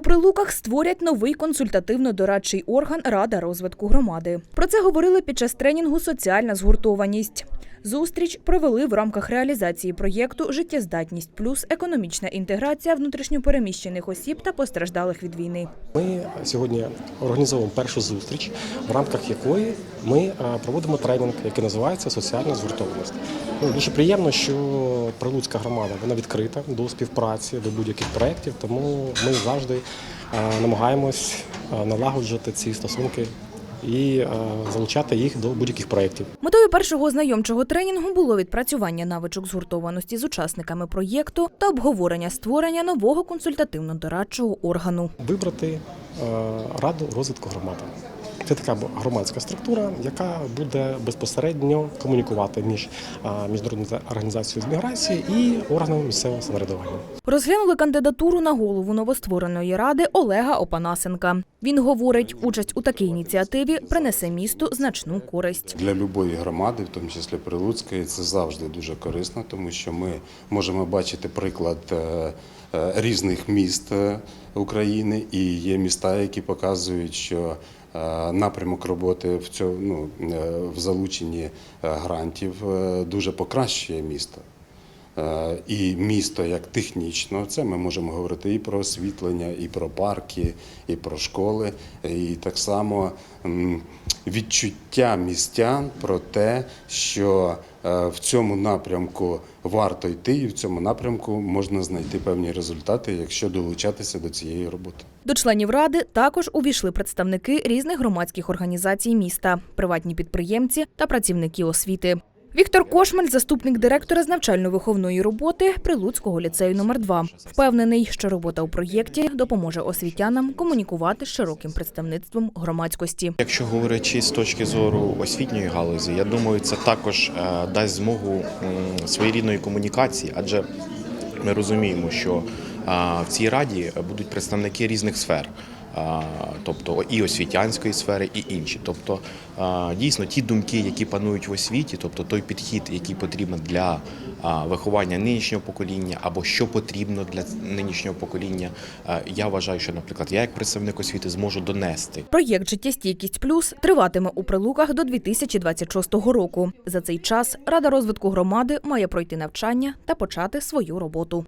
У прилуках створять новий консультативно-дорадчий орган Рада розвитку громади. Про це говорили під час тренінгу Соціальна згуртованість. Зустріч провели в рамках реалізації проєкту Життєздатність плюс економічна інтеграція внутрішньопереміщених осіб та постраждалих від війни. Ми сьогодні організовуємо першу зустріч, в рамках якої ми е, проводимо тренінг, який називається Соціальна згуртованість. Ну, дуже приємно, що Прилуцька громада вона відкрита до співпраці, до будь-яких проєктів, тому ми завжди е, намагаємось е, налагоджувати ці стосунки і е, залучати їх до будь-яких проєктів. Метою першого знайомчого тренінгу було відпрацювання навичок згуртованості з учасниками проєкту та обговорення створення нового консультативно-дорадчого органу. вибрати е, раду розвитку громади. Це така громадська структура, яка буде безпосередньо комунікувати між міжнародною організацією з міграції і органами місцевого самоврядування. Розглянули кандидатуру на голову новоствореної ради Олега Опанасенка. Він говорить, участь у такій ініціативі принесе місту значну користь. Для будь-якої громади, в тому числі Прилуцької, це завжди дуже корисно, тому що ми можемо бачити приклад е, е, різних міст України, і є міста, які показують, що е, напрямок роботи в цьому ну, е, в залученні е, грантів дуже покращує місто. Е, І місто як технічно, це ми можемо говорити і про освітлення, і про парки, і про школи, і так само відчуття містян про те, що е, в цьому напрямку варто йти, і в цьому напрямку можна знайти певні результати, якщо долучатися до цієї роботи. До членів ради також увійшли представники різних громадських організацій міста, приватні підприємці та працівники освіти. Віктор Кошмель, заступник директора з навчально-виховної роботи Прилуцького ліцею номер 2 впевнений, що робота у проєкті допоможе освітянам комунікувати з широким представництвом громадськості. Якщо говорячи з точки зору освітньої галузі, я думаю, це також е, дасть змогу своєрідної комунікації, адже ми розуміємо, що в цій раді будуть представники різних сфер. Тобто і освітянської сфери, і інші. Тобто дійсно ті думки, які панують в освіті, тобто той підхід, який потрібен для виховання нинішнього покоління, або що потрібно для нинішнього покоління, я вважаю, що, наприклад, я як представник освіти зможу донести Проєкт Життєстійкість плюс триватиме у прилуках до 2026 року. За цей час Рада розвитку громади має пройти навчання та почати свою роботу.